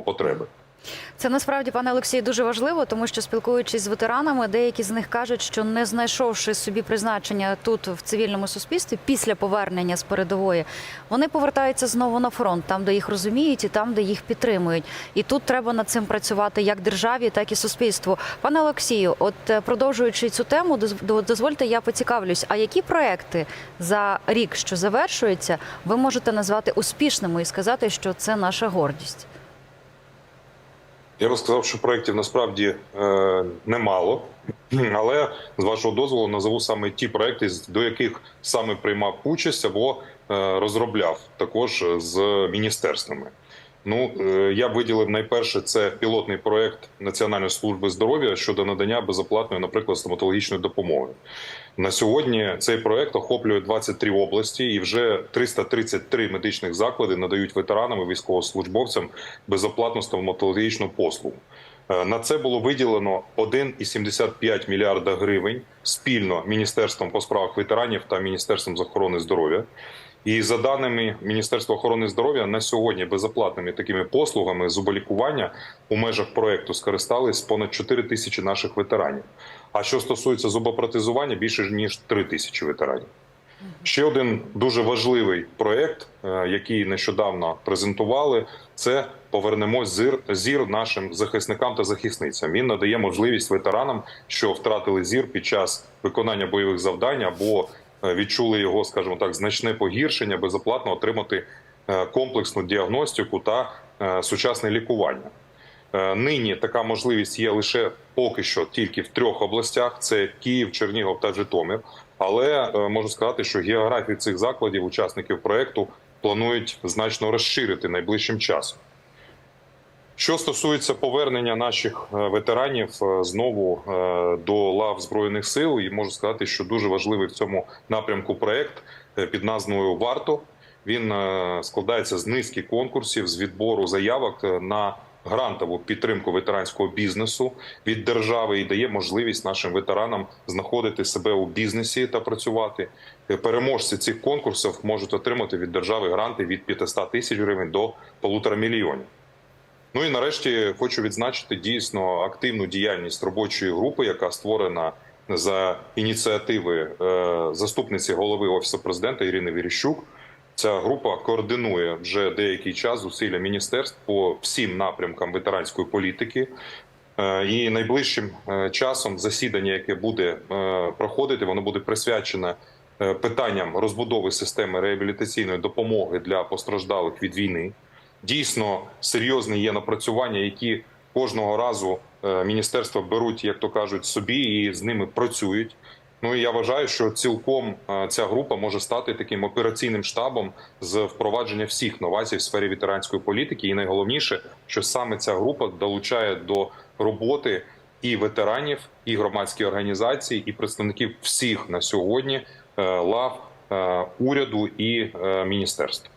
потреби. Це насправді, пане Олексію, дуже важливо, тому що спілкуючись з ветеранами, деякі з них кажуть, що не знайшовши собі призначення тут в цивільному суспільстві після повернення з передової, вони повертаються знову на фронт, там, де їх розуміють, і там, де їх підтримують. І тут треба над цим працювати як державі, так і суспільству. Пане Олексію, от е, продовжуючи цю тему, доз- дозвольте, я поцікавлюсь. А які проекти за рік, що завершується, ви можете назвати успішними і сказати, що це наша гордість? Я би сказав, що проєктів насправді е, немало, але з вашого дозволу назову саме ті проекти, до яких саме приймав участь або е, розробляв також з міністерствами. Ну е, я виділив найперше це пілотний проект Національної служби здоров'я щодо надання безоплатної, наприклад, стоматологічної допомоги. На сьогодні цей проект охоплює 23 області, і вже 333 медичних заклади надають ветеранам і військовослужбовцям безоплатну стоматологічну послугу. Е, На це було виділено 1,75 мільярда гривень спільно Міністерством по справах ветеранів та Міністерством з охорони здоров'я. І за даними Міністерства охорони здоров'я, на сьогодні безоплатними такими послугами зуболікування у межах проекту скористались понад 4 тисячі наших ветеранів. А що стосується зубопротезування, більше ніж 3 тисячі ветеранів. Ще один дуже важливий проект, е, який нещодавно презентували, це повернемо зір, зір нашим захисникам та захисницям. Він надає можливість ветеранам, що втратили зір під час виконання бойових завдань або е, відчули його, скажімо так, значне погіршення, безоплатно отримати е, комплексну діагностику та сучасне лікування. Е, Нині така можливість є лише поки що тільки в трьох областях: це Київ, Чернігов та Житомир. Але е, можу сказати, що географію цих закладів учасників проекту планують значно розширити найближчим часом. Що стосується повернення наших е, ветеранів знову до лав збройних сил, і можу сказати, що дуже важливий в цьому напрямку проект під назвою Варто. Він складається з низки конкурсів з відбору заявок на грантову підтримку ветеранського бізнесу від держави і дає можливість нашим ветеранам знаходити себе у бізнесі та працювати. Е, Переможці цих конкурсів можуть отримати від держави гранти від 500 тисяч гривень до полутора мільйонів. Ну і нарешті хочу відзначити дійсно активну діяльність робочої групи, яка створена за ініціативи е, заступниці голови офісу президента Ірини Віріщук. Ця група координує вже деякий час зусилля міністерств по всім напрямкам ветеранської політики. Е, І найближчим е, часом засідання, яке буде е, проходити, воно буде присвячене питанням розбудови системи реабілітаційної допомоги для постраждалих від війни. Дійсно серйозні є напрацювання, які кожного разу міністерства беруть, як то кажуть, собі і з ними працюють. Ну і я вважаю, що цілком е, ця група може стати таким операційним штабом з впровадження всіх новацій в сфері ветеранської політики. І найголовніше, що саме ця група долучає до роботи і ветеранів, і громадські організації, і представників всіх на сьогодні е, лав е, уряду і міністерств.